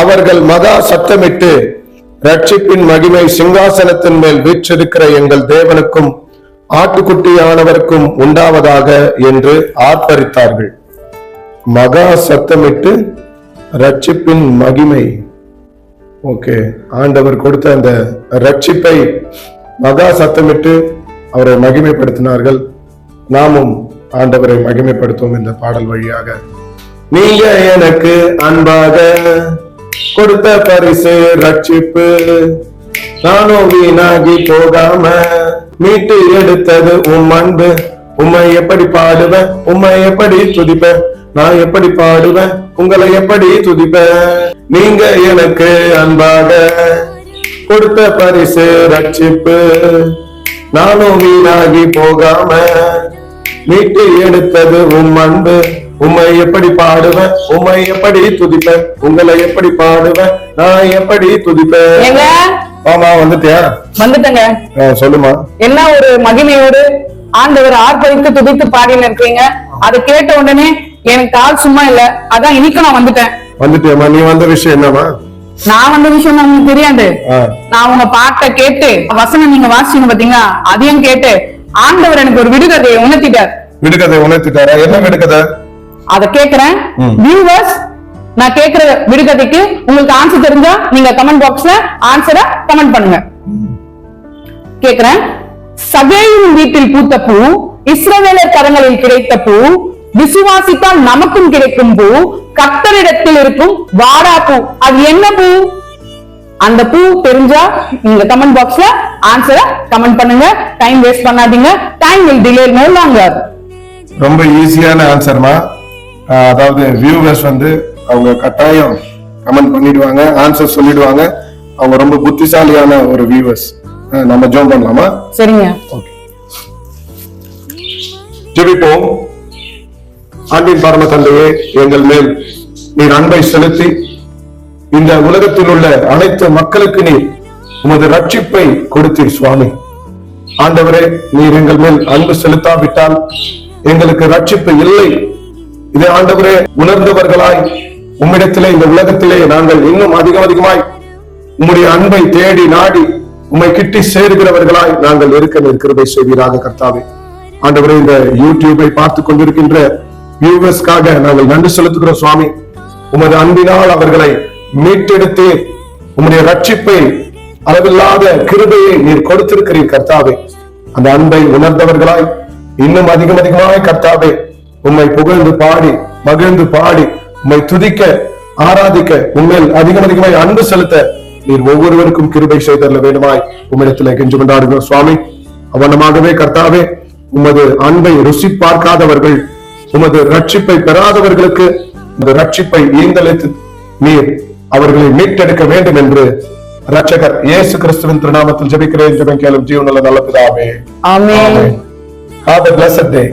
அவர்கள் மகா சத்தமிட்டு ரட்சிப்பின் மகிமை சிங்காசனத்தின் மேல் வீற்றிருக்கிற எங்கள் தேவனுக்கும் ஆட்டுக்குட்டியானவருக்கும் உண்டாவதாக என்று ஆர்ப்பரித்தார்கள். மகா சத்தமிட்டு ரட்சிப்பின் மகிமை. ஓகே ஆண்டவர் கொடுத்த அந்த ரட்சிப்பை மகா சத்தமிட்டு அவரை மகிமைப்படுத்தினார்கள். நாமும் ஆண்டவரை மகிமைப்படுத்துவோம் இந்த பாடல் வழியாக. நீங்க எனக்கு அன்பாக கொடுத்த பரிசு ரட்சிப்பு. நானும் வீணாகி போகாம மீட்டு எடுத்தது உம் அன்பு. உம்மை எப்படி பாடுவேன்? உம்மை எப்படி துதிப்பேன்? நான் எப்படி பாடுவேன்? உங்களை எப்படி துதிப்பேன்? நீங்க எனக்கு அன்பாக கொடுத்த பரிசு ரட்சிப்பு. நானும் வீணாகி போகாம மீட்டு எடுத்தது உம் அன்பு. உம்மை எப்படி பாடுவேன்? உம்மை எப்படி துதிப்பேன்? உங்களை எப்படி பாடுவேன்? நான் எப்படி துதிப்பேன்? ஆமா வந்துட்டியா? வந்துட்டங்க. சொல்லுமா என்ன ஒரு மகிமையோடு ஆண்டவர் ஆர்ப்பரித்து துதித்து பாடின்னு இருக்கீங்க? அதை கேட்ட உடனே எனக்கு கால் சும்மா இல்ல. அதான் இன்னைக்கு நான் வந்துட்டேன். வந்துட்டியாமா நீ வந்த விஷயம் என்னமா நான் வந்த விஷயம் உங்களுக்கு தெரியாது. நான் உங்க பாட்டை கேட்டு வசனம் நீங்க வாசிச்சீங்க பாத்தீங்களா? அதையும் கேட்டு ஆண்டவர் எனக்கு ஒரு விடுகதையை உணர்த்திட்டார். விடுகதை உணர்த்திட்டாரா? என்ன விடுகதை? அதை கேக்குறேன். வியூவர்ஸ் நான் கேக்குற விடுகதைக்கு உங்களுக்கு ஆன்சர் தெரிஞ்சா நீங்க கமெண்ட் பாக்ஸ்ல ஆன்சரை கமெண்ட் பண்ணுங்க. கேக்குறேன். சகேயின் வீட்டில் பூத்த பூ இஸ்ரவேலர் கரங்களில் கிடைத்த பூ விசுவாசித்தால் நமக்கும் கிடைக்கும் பூ கர்த்தரிடத்தில் இருக்கும் வாடா பூ. அது என்ன பூ? அந்த பூ தெரிஞ்சா நீங்க கமெண்ட் பாக்ஸ்ல ஆன்சரை கமெண்ட் பண்ணுங்க. டைம் வேஸ்ட் பண்ணாதீங்க. Time will delay no longer ரொம்ப ஈஸியான ஆன்சர்மா அதாவது வியூவர்ஸ் வந்து அவங்க கட்டாயம் கமெண்ட் பண்ணிடுவாங்க ஆன்சர் சொல்லிடுவாங்க. அவங்க ரொம்ப புத்திசாலியான ஒரு வியூவர்ஸ் நம்ம ஜோம் பண்ணலாமா? சரிங்க. ஜெபிப்போம். ஆண்டின் பரம தந்தையே எங்கள் மேல் நீர் அன்பை செலுத்தி இந்த உலகத்தில் உள்ள அனைத்து மக்களுக்கு நீர் உமது ரட்சிப்பை கொடுத்தீர் சுவாமி. ஆண்டவரே நீர் எங்கள் மேல் அன்பு செலுத்தாவிட்டால் எங்களுக்கு ரட்சிப்பு இல்லை. இதை ஆண்டவரே உணர்ந்தவர்களாய் உம்மிடத்திலே இந்த உலகத்திலே நாங்கள் இன்னும் அதிகம் அதிகமாய் உம்முடைய அன்பை தேடி நாடி உம்மை கிட்டி சேருகிறவர்களாய் நாங்கள் இருக்க நிற்கிறதை செய்வீராக கர்த்தாவே. ஆண்டவரே இந்த யூடியூபை பார்த்து கொண்டிருக்கின்ற வியூவர்ஸ்க்காக நாங்கள் நன்றி செலுத்துகிறோம் சுவாமி. உமது அன்பினால் அவர்களை மீட்டெடுத்து உம்முடைய ரட்சிப்பை அளவில்லாத கிருபையை நீர் கொடுத்திருக்கிறீர் கர்த்தாவே. அந்த அன்பை உணர்ந்தவர்களாய் இன்னும் அதிகம் அதிகமாய் கர்த்தாவே. உம்மை புகழ்ந்து பாடி மகிழ்ந்து பாடி உம்மை துதிக்க ஆராதிக்க உண்மையில் அதிகம் அதிகமாய் அன்பு செலுத்த நீர் ஒவ்வொருவருக்கும் கிருபை செய்தல வேண்டுமாய் உம்மிடத்திலே கெஞ்சு கொண்டாடுகிறோம் சுவாமி அவனமாகவே கர்த்தாவே உமது அன்பை ருசி பார்க்காதவர்கள் உமது ரட்சிப்பை பெறாதவர்களுக்கு உமது ரட்சிப்பை ஈந்தளித்து நீர் அவர்களை மீட்டெடுக்க வேண்டும் என்று ரட்சகர் இயேசு கிறிஸ்துவின் திருநாமத்தில் ஜெபிக்கிறேன் ஜெபிக்கலும் கேளும் ஜீவனுள்ள நல்ல பிதாவே ஆமென் Have a blessed day.